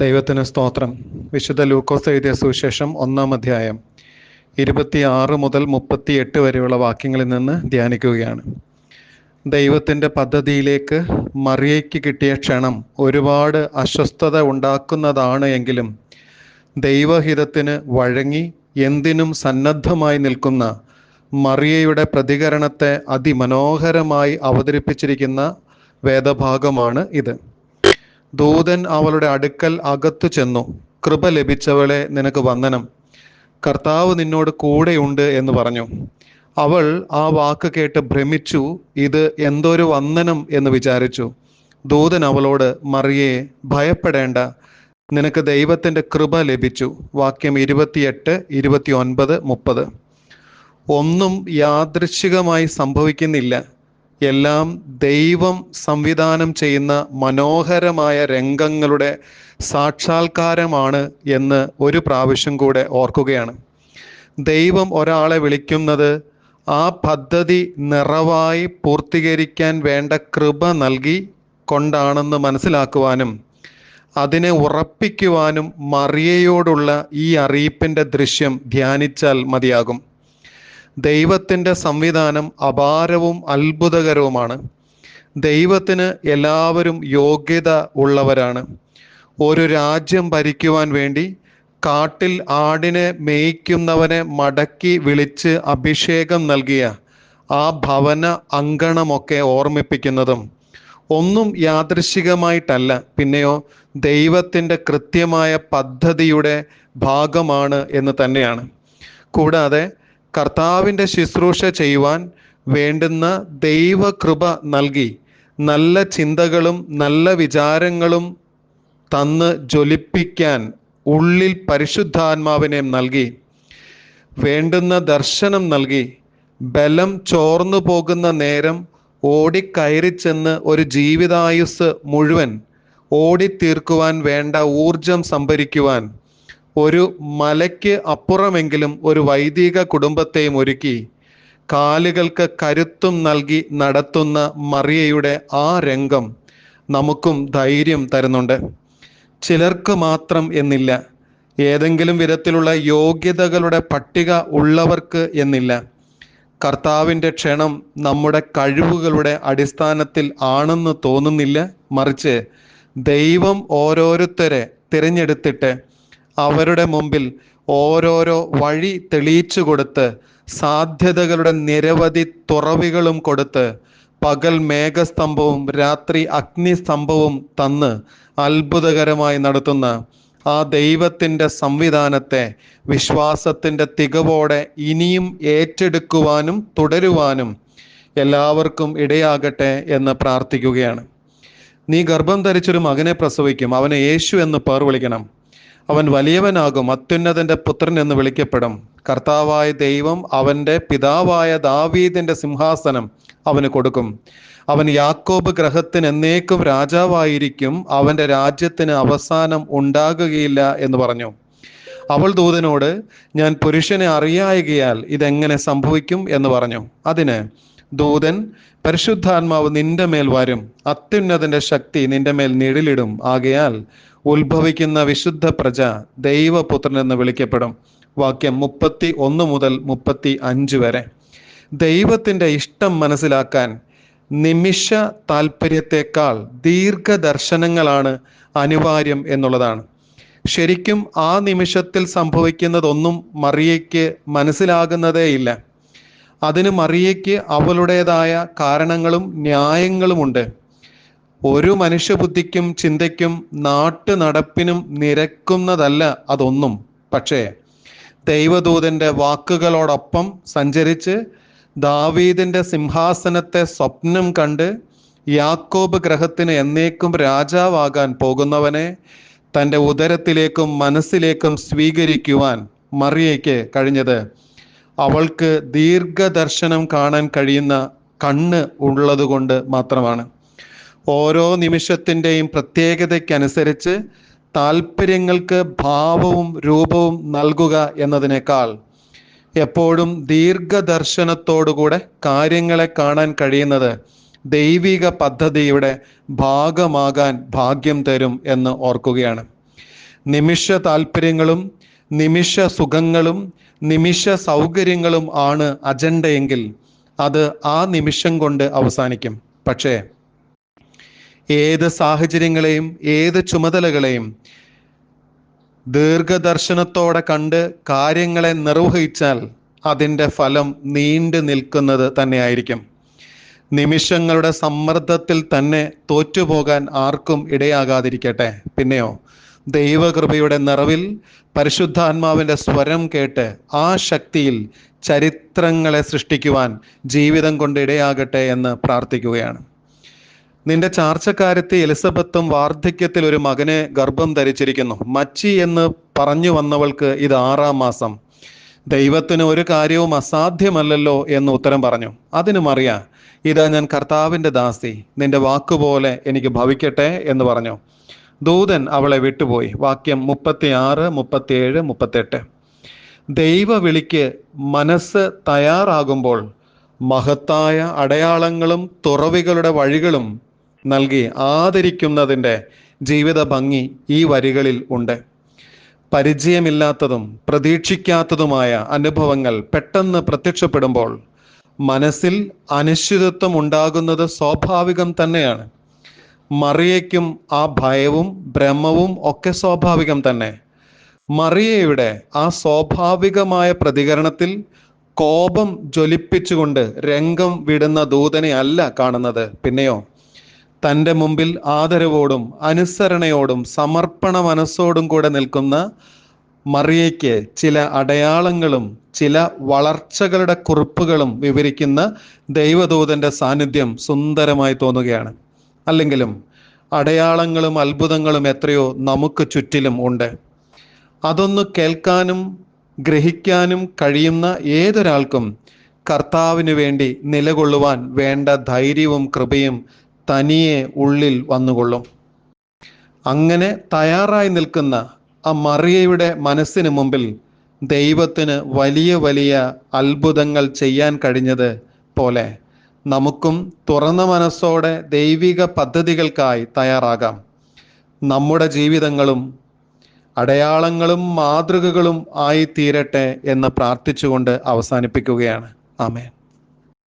ദൈവത്തിന് സ്തോത്രം. വിശുദ്ധ ലൂക്കോസ് എഴുതിയ സുവിശേഷം ഒന്നാം അധ്യായം ഇരുപത്തിയാറ് മുതൽ മുപ്പത്തി എട്ട് വരെയുള്ള വാക്യങ്ങളിൽ നിന്ന് ധ്യാനിക്കുകയാണ്. ദൈവത്തിന്റെ പദ്ധതിയിലേക്ക് മറിയയ്ക്ക് കിട്ടിയ ക്ഷണം ഒരുപാട് അസ്വസ്ഥത ഉണ്ടാക്കുന്നതാണ് എങ്കിലും ദൈവഹിതത്തിന് വഴങ്ങി എന്തിനും സന്നദ്ധമായി നിൽക്കുന്ന മറിയയുടെ പ്രതികരണത്തെ അതിമനോഹരമായി അവതരിപ്പിച്ചിരിക്കുന്ന വേദഭാഗമാണ് ഇത്. ദൂതൻ അവളുടെ അടുക്കൽ അകത്തു ചെന്നു. കൃപ ലഭിച്ചവളെ നിനക്ക് വന്ദനം. കർത്താവ് നിന്നോട് കൂടെയുണ്ട് എന്ന് പറഞ്ഞു. അവൾ ആ വാക്ക് കേട്ട് ഭ്രമിച്ചു. ഇത് എന്തൊരു വന്ദനം എന്ന് വിചാരിച്ചു. ദൂതൻ അവളോട് മറിയെ ഭയപ്പെടേണ്ട. നിനക്ക് ദൈവത്തിന്റെ കൃപ ലഭിച്ചു. വാക്യം ഇരുപത്തിയെട്ട് ഇരുപത്തി ഒൻപത് മുപ്പത്. ഒന്നും യാദൃശ്ചികമായി സംഭവിക്കുന്നില്ല. എല്ലാം ദൈവം സംവിധാനം ചെയ്യുന്ന മനോഹരമായ രംഗങ്ങളുടെ സാക്ഷാത്കാരമാണ് എന്ന് ഒരു പ്രാവശ്യം കൂടെ ഓർക്കുകയാണ്. ദൈവം ഒരാളെ വിളിക്കുന്നത് ആ പദ്ധതി നിറവായി പൂർത്തീകരിക്കാൻ വേണ്ട കൃപ നൽകി കൊണ്ടാണെന്ന് മനസ്സിലാക്കുവാനും അതിനെ ഉറപ്പിക്കുവാനും മറിയയോടുള്ള ഈ അറിയിപ്പിന്റെ ദൃശ്യം ധ്യാനിച്ചാൽ മതിയാകും. ദൈവത്തിന്റെ സംവിധാനം അപാരവും അത്ഭുതകരവുമാണ്. ദൈവത്തിന് എല്ലാവരും യോഗ്യത ഉള്ളവരാണ്. ഒരു രാജ്യം ഭരിക്കുവാൻ വേണ്ടി കാട്ടിൽ ആടിനെ മേയ്ക്കുന്നവനെ മടക്കി വിളിച്ച് അഭിഷേകം നൽകിയ ആ ഭവന അങ്കണമൊക്കെ ഓർമ്മിപ്പിക്കുന്നതും ഒന്നും യാദൃശികമായിട്ടല്ല പിന്നെയോ ദൈവത്തിന്റെ കൃത്യമായ പദ്ധതിയുടെ ഭാഗമാണ് എന്ന് തന്നെയാണ്. കൂടാതെ കർത്താവിന്റെ ശുശ്രൂഷ ചെയ്യുവാൻ വേണ്ടുന്ന ദൈവകൃപ നൽകി. നല്ല ചിന്തകളും നല്ല വിചാരങ്ങളും തന്ന് ജ്വലിപ്പിക്കാൻ ഉള്ളിൽ പരിശുദ്ധാത്മാവിനെ നൽകി. വേണ്ടുന്ന ദർശനം നൽകി. ബലം ചോർന്നു പോകുന്ന നേരം ഓടിക്കയറി ചെന്ന് ഒരു ജീവിതായുസ് മുഴുവൻ ഓടിത്തീർക്കുവാൻ വേണ്ട ഊർജം സംഭരിക്കുവാൻ ഒരു മലയ്ക്ക് അപ്പുറമെങ്കിലും ഒരു വൈദിക കുടുംബത്തെയും ഒരുക്കി കാലുകൾക്ക് കരുത്തും നൽകി നടത്തുന്ന മറിയയുടെ ആ രംഗം നമുക്കും ധൈര്യം തരുന്നുണ്ട്. ചിലർക്ക് മാത്രം എന്നില്ല. ഏതെങ്കിലും വിധത്തിലുള്ള യോഗ്യതകളുടെ പട്ടിക ഉള്ളവർക്ക് എന്നില്ല. കർത്താവിന്റെ ക്ഷണം നമ്മുടെ കഴിവുകളുടെ അടിസ്ഥാനത്തിൽ ആണെന്ന് തോന്നുന്നില്ല. മറിച്ച് ദൈവം ഓരോരുത്തരെ തിരഞ്ഞെടുത്തിട്ട് അവരുടെ മുമ്പിൽ ഓരോരോ വഴി തെളിയിച്ചു കൊടുത്ത് സാധ്യതകളുടെ നിരവധി തുറവികളും കൊടുത്ത് പകൽ മേഘസ്തംഭവും രാത്രി അഗ്നിസ്തംഭവും തന്ന് അത്ഭുതകരമായി നടത്തുന്ന ആ ദൈവത്തിന്റെ സംവിധാനത്തെ വിശ്വാസത്തിന്റെ തികവോടെ ഇനിയും ഏറ്റെടുക്കുവാനും തുടരുവാനും എല്ലാവർക്കും ഇടയാകട്ടെ എന്ന് പ്രാർത്ഥിക്കുകയാണ്. നീ ഗർഭം ധരിച്ചൊരു മകനെ പ്രസവിക്കും. അവനെ യേശു എന്ന് പേർ വിളിക്കണം. അവൻ വലിയവനാകും അത്യുന്നതന്റെ പുത്രൻ എന്ന് വിളിക്കപ്പെടും. കർത്താവായ ദൈവം അവന്റെ പിതാവായ ദാവീദിന്റെ സിംഹാസനം അവന് കൊടുക്കും. അവൻ യാക്കോബ് ഗ്രഹത്തിന് എന്നേക്കും രാജാവായിരിക്കും അവന്റെ രാജ്യത്തിന് അവസാനം ഉണ്ടാകുകയില്ല എന്ന് പറഞ്ഞു. അവൾ ദൂതനോട് ഞാൻ പുരുഷനെ അറിയായകയാൽ ഇതെങ്ങനെ സംഭവിക്കും? എന്ന് പറഞ്ഞു. അതിന് ദൂതൻ പരിശുദ്ധാത്മാവ് നിന്റെ മേൽ വരും അത്യുന്നതന്റെ ശക്തി നിന്റെ മേൽ നിഴലിടും ആകയാൽ ഉത്ഭവിക്കുന്ന വിശുദ്ധ പ്രജ ദൈവപുത്രൻ എന്ന് വിളിക്കപ്പെടും. വാക്യം മുപ്പത്തി ഒന്ന് മുതൽ മുപ്പത്തി അഞ്ച് വരെ. ദൈവത്തിന്റെ ഇഷ്ടം മനസ്സിലാക്കാൻ നിമിഷ താല്പര്യത്തെക്കാൾ ദീർഘദർശനങ്ങളാണ് അനിവാര്യം എന്നുള്ളതാണ്. ശരിക്കും ആ നിമിഷത്തിൽ സംഭവിക്കുന്നതൊന്നും മറിയയ്ക്ക് മനസ്സിലാകുന്നതേയില്ല. അതിന് മറിയയ്ക്ക് അവളുടേതായ കാരണങ്ങളും ന്യായങ്ങളുമുണ്ട്. ഒരു മനുഷ്യബുദ്ധിക്കും ചിന്തയ്ക്കും നാട്ടു നടപ്പിനും നിരക്കുന്നതല്ല അതൊന്നും. പക്ഷേ ദൈവദൂതന്റെ വാക്കുകളോടൊപ്പം സഞ്ചരിച്ച് ദാവീദിന്റെ സിംഹാസനത്തെ സ്വപ്നം കണ്ട് യാക്കോബ് ഗ്രഹത്തിന് എന്നേക്കും രാജാവാകാൻ പോകുന്നവനെ തന്റെ ഉദരത്തിലേക്കും മനസ്സിലേക്കും സ്വീകരിക്കുവാൻ മറിയയ്ക്ക് കഴിഞ്ഞത്. അവൾക്ക് ദീർഘദർശനം കാണാൻ കഴിയുന്ന കണ്ണ് ഉള്ളതുകൊണ്ട് മാത്രമാണ്. ഓരോ നിമിഷത്തിന്റെയും പ്രത്യേകതയ്ക്കനുസരിച്ച് താല്പര്യങ്ങൾക്ക് ഭാവവും രൂപവും നൽകുക എന്നതിനേക്കാൾ എപ്പോഴും ദീർഘദർശനത്തോടുകൂടെ കാര്യങ്ങളെ കാണാൻ കഴിയുന്നത് ദൈവിക പദ്ധതിയുടെ ഭാഗമാകാൻ ഭാഗ്യം തരും എന്ന് ഓർക്കുകയാണ്. നിമിഷ താല്പര്യങ്ങളും നിമിഷ സുഖങ്ങളും നിമിഷ സൗകര്യങ്ങളും ആണ് അജണ്ടയെങ്കിൽ അത് ആ നിമിഷം കൊണ്ട് അവസാനിക്കും. പക്ഷേ ഏത് സാഹചര്യങ്ങളെയും ഏത് ചുമതലകളെയും ദീർഘദർശനത്തോടെ കണ്ട് കാര്യങ്ങളെ നിർവഹിച്ചാൽ അതിന്റെ ഫലം നീണ്ടു നിൽക്കുന്നത് തന്നെയായിരിക്കും. നിമിഷങ്ങളുടെ സമ്മർദ്ദത്തിൽ തന്നെ തോറ്റുപോകാൻ ആർക്കും ഇടയാകാതിരിക്കട്ടെ. പിന്നെയോ ദൈവകൃപയുടെ നിറവിൽ പരിശുദ്ധാത്മാവിന്റെ സ്വരം കേട്ട് ആ ശക്തിയിൽ ചരിത്രങ്ങളെ സൃഷ്ടിക്കുവാൻ ജീവിതം കൊണ്ട് ഇടയാകട്ടെ എന്ന് പ്രാർത്ഥിക്കുകയാണ്. നിന്റെ ചാർച്ചക്കാരത്തെ എലിസബത്തും വാർദ്ധക്യത്തിൽ ഒരു മകനെ ഗർഭം ധരിച്ചിരിക്കുന്നു. മച്ചി എന്ന് പറഞ്ഞു വന്നവൾക്ക് ഇത് ആറാം മാസം. ദൈവത്തിന് ഒരു കാര്യവും അസാധ്യമല്ലല്ലോ എന്ന് ഉത്തരം പറഞ്ഞു. അതിനും അറിയാം ഇതാ ഞാൻ കർത്താവിന്റെ ദാസി നിന്റെ വാക്കുപോലെ എനിക്ക് ഭവിക്കട്ടെ എന്ന് പറഞ്ഞു. ദൂതൻ അവളെ വിട്ടുപോയി. വാക്യം മുപ്പത്തി ആറ് മുപ്പത്തിയേഴ് മുപ്പത്തെട്ട്. ദൈവ വിളിക്ക് മനസ്സ് തയ്യാറാകുമ്പോൾ മഹത്തായ അടയാളങ്ങളും തുറവികളുടെ വഴികളും നൽകി ആദരിക്കുന്നതിന്റെ ജീവിത ഭംഗി ഈ വരികളിൽ ഉണ്ട്. പരിചയമില്ലാത്തതും പ്രതീക്ഷിക്കാത്തതുമായ അനുഭവങ്ങൾ പെട്ടെന്ന് പ്രത്യക്ഷപ്പെടുമ്പോൾ മനസ്സിൽ അനിശ്ചിതത്വം ഉണ്ടാകുന്നത് സ്വാഭാവികം തന്നെയാണ്. മറിയയ്ക്കും ആ ഭയവും ബ്രഹ്മവും ഒക്കെ സ്വാഭാവികം തന്നെ. മറിയയുടെ ആ സ്വാഭാവികമായ പ്രതികരണത്തിൽ കോപം ജ്വലിപ്പിച്ചുകൊണ്ട് രംഗം വിടുന്ന ദൂതനെ അല്ല കാണുന്നത്. പിന്നെയോ തന്റെ മുമ്പിൽ ആദരവോടും അനുസരണയോടും സമർപ്പണ മനസ്സോടും കൂടെ നിൽക്കുന്ന മറിയയ്ക്ക് ചില അടയാളങ്ങളും ചില വളർച്ചകളുടെ കുറിപ്പുകളും വിവരിക്കുന്ന ദൈവദൂതന്റെ സാന്നിധ്യം സുന്ദരമായി തോന്നുകയാണ്. അല്ലെങ്കിലും അടയാളങ്ങളും അത്ഭുതങ്ങളും എത്രയോ നമുക്ക് ചുറ്റിലും ഉണ്ട്. അതൊന്ന് കേൾക്കാനും ഗ്രഹിക്കാനും കഴിയുന്ന ഏതൊരാൾക്കും കർത്താവിന് വേണ്ടി നിലകൊള്ളുവാൻ വേണ്ട ധൈര്യവും കൃപയും തനിയെ ഉള്ളിൽ വന്നുകൊള്ളും. അങ്ങനെ തയ്യാറായി നിൽക്കുന്ന ആ മറിയയുടെ മനസ്സിന് മുമ്പിൽ ദൈവത്തിന് വലിയ വലിയ അത്ഭുതങ്ങൾ ചെയ്യാൻ കഴിഞ്ഞത് പോലെ നമുക്കും തുറന്ന മനസ്സോടെ ദൈവിക പദ്ധതികൾക്കായി തയ്യാറാകാം. നമ്മുടെ ജീവിതങ്ങളും അടയാളങ്ങളും മാതൃകകളും ആയി തീരട്ടെ എന്ന് പ്രാർത്ഥിച്ചുകൊണ്ട് അവസാനിപ്പിക്കുകയാണ്. ആമേൻ.